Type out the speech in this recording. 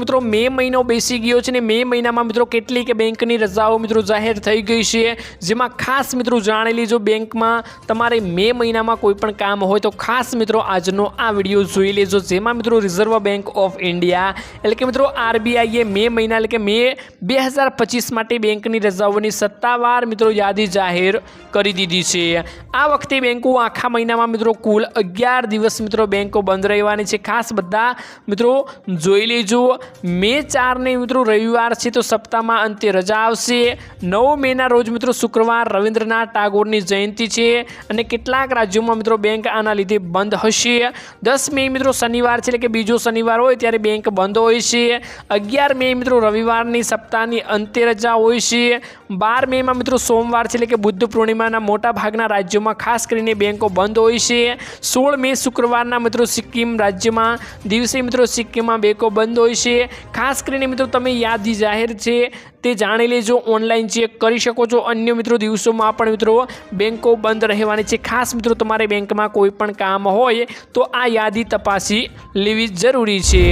મિત્રો, મે મહિનો બેસી ગયો છે ને મે મહિનામાં મિત્રો કેટલી કે બેંકની રજાઓ મિત્રો જાહેર થઈ ગઈ છે. જેમાં ખાસ મિત્રો જાણી લેજો, બેંકમાં તમારે મે મહિનામાં કોઈ પણ કામ હોય તો ખાસ મિત્રો આજનો આ વીડિયો જોઈ લેજો. જેમાં મિત્રો રિઝર્વ બેંક ઓફ ઇન્ડિયા એટલે કે મિત્રો આરબીઆઈએ મે મહિના એટલે કે મે બે માટે બેંકની રજાઓની સત્તાવાર મિત્રો યાદી જાહેર કરી દીધી છે. આ વખતે બેંકો આખા મહિનામાં મિત્રો કુલ અગિયાર દિવસ મિત્રો બેંકો બંધ રહેવાની છે. ખાસ બધા મિત્રો જોઈ લેજો. મે ચારને મિત્રો રવિવાર છે તો સપ્તાહમાં અંતે રજા આવશે. નવ મેના રોજ મિત્રો શુક્રવાર રવિન્દ્રનાથ ટાગોરની જયંતિ છે અને કેટલાક રાજ્યોમાં મિત્રો બેંક આના લીધે બંધ હશે. દસ મે મિત્રો શનિવાર છે એટલે કે બીજો શનિવાર હોય ત્યારે બેંક બંધ હોય છે. અગિયાર મે મિત્રો રવિવારની સપ્તાહની અંતે રજા હોય છે. બાર મેમાં મિત્રો સોમવાર છે એટલે કે બુદ્ધ પૂર્ણિમાના મોટા ભાગના રાજ્યોમાં ખાસ કરીને બેંકો બંધ હોય છે. સોળ મે શુક્રવારના મિત્રો સિક્કિમ રાજ્યમાં દિવસે મિત્રો સિક્કિમમાં બેંકો બંધ હોય છે. ખાસ કરીને મિત્રો તમે યાદી જાહેર છે, તે જાણી લેજો, ઓનલાઈન ચેક કરી શકો છો. અન્ય મિત્રો દિવસોમાં પણ મિત્રો બેંકો બંધ રહેવાની છે. ખાસ મિત્રો તમારે બેંકમાં કોઈ પણ કામ હોય તો આ યાદી તપાસી લેવી જરૂરી છે.